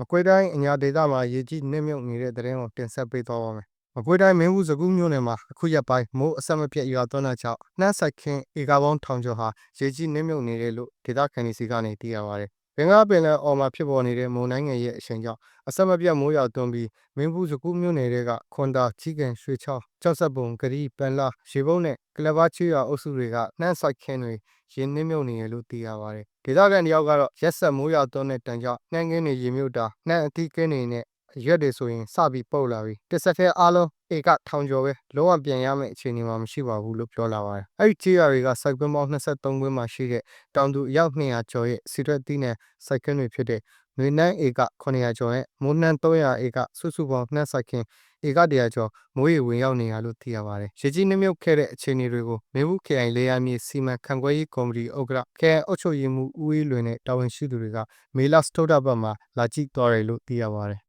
မကွေးတိုင်းအညာဒေသမှာရေကြီးနစ်မြုပ်နေတဲ့တဲ့ရင်ကိုတင်ဆက်ပေးသွားပါမယ်။မကွေးတိုင်းမင်းဘူးစကူးမြို့နယ်မှာအခုရက်ပိုင်းမိုးအဆက်မပြတ်ရွာသွန်းတဲ့ကြောင့်နှမ်းဆိုင်ခင်းဧကပေါင်းထောင်ကျော်ဟာရေကြီးနစ်မြုပ်နေတယ်လို့ဒေသခံတွေစီကနေသိရပါတယ်။ ဘင်္ဂလားပင်လယ်အော်မှာဖြစ်ပေါ်နေတဲ့မုန်တိုင်းငယ်ရဲ့အရှိန်ကြောင့်အဆက်မပြတ်မိုးရွာသွန်းပြီးမင်းဘူးစကူးမြို့နယ်တွေကခွန်တာကြီးကန်ရွှေချောင်းကြောက်ဆက်ပုံဂရီပန်လာရေဘုံနဲ့ကလဘာချွေရွာအုပ်စုတွေကနှမ်းဆိုင်ခင်းတွေရေနစ်မြုပ်နေတယ်လို့သိရပါတယ်။ဒေသခံတယောက်ကတော့ရက်ဆက်မိုးရွာသွန်းတဲ့တန်ကြောင့်နှမ်းကင်းတွေရေမြုပ်တာနှမ်းအသီးကင်းတွေနဲ့ရွက်တွေဆိုရင်စပြီးပုတ်လာပြီတစ်ဆက်တည်းအားလုံး ဧကထောင်ကျော်ပဲလုံးဝပြန်ရမယ့်အခြေအနေမှာမရှိပါဘူးလို့ပြောလာပါတယ်အဲ့ဒီချေးရတွေကစိုက်ကွင်းပေါင်း23ကွင်းမှာရှိတဲ့တောင်သူအယောက်200ကျော်ရဲ့စီရွက်တီးနဲ့စိုက်ခင်းတွေဖြစ်တဲ့ငွေနှမ်းဧက900ကျော်နဲ့မိုးနှမ်း300ဧကစုစုပေါင်းနှမ်းစိုက်ခင်းဧက100ကျော်မိုးရေဝင်ရောက်နေရလို့သိရပါတယ်။ရေကြီးနှမြုပ်ခဲ့တဲ့အခြေအနေတွေကိုမေဘူးခရိုင်လေယာမြေစီမံခန့်ခွဲရေးကော်မတီဥက္ကဋ္ဌခရိုင်အုပ်ချုပ်ရေးမှူးဦးအေးလွင်နဲ့တာဝန်ရှိသူတွေကမေလစတုဒ္ဒဘတ်မှာလာကြည့်သွားတယ်လို့သိရပါတယ်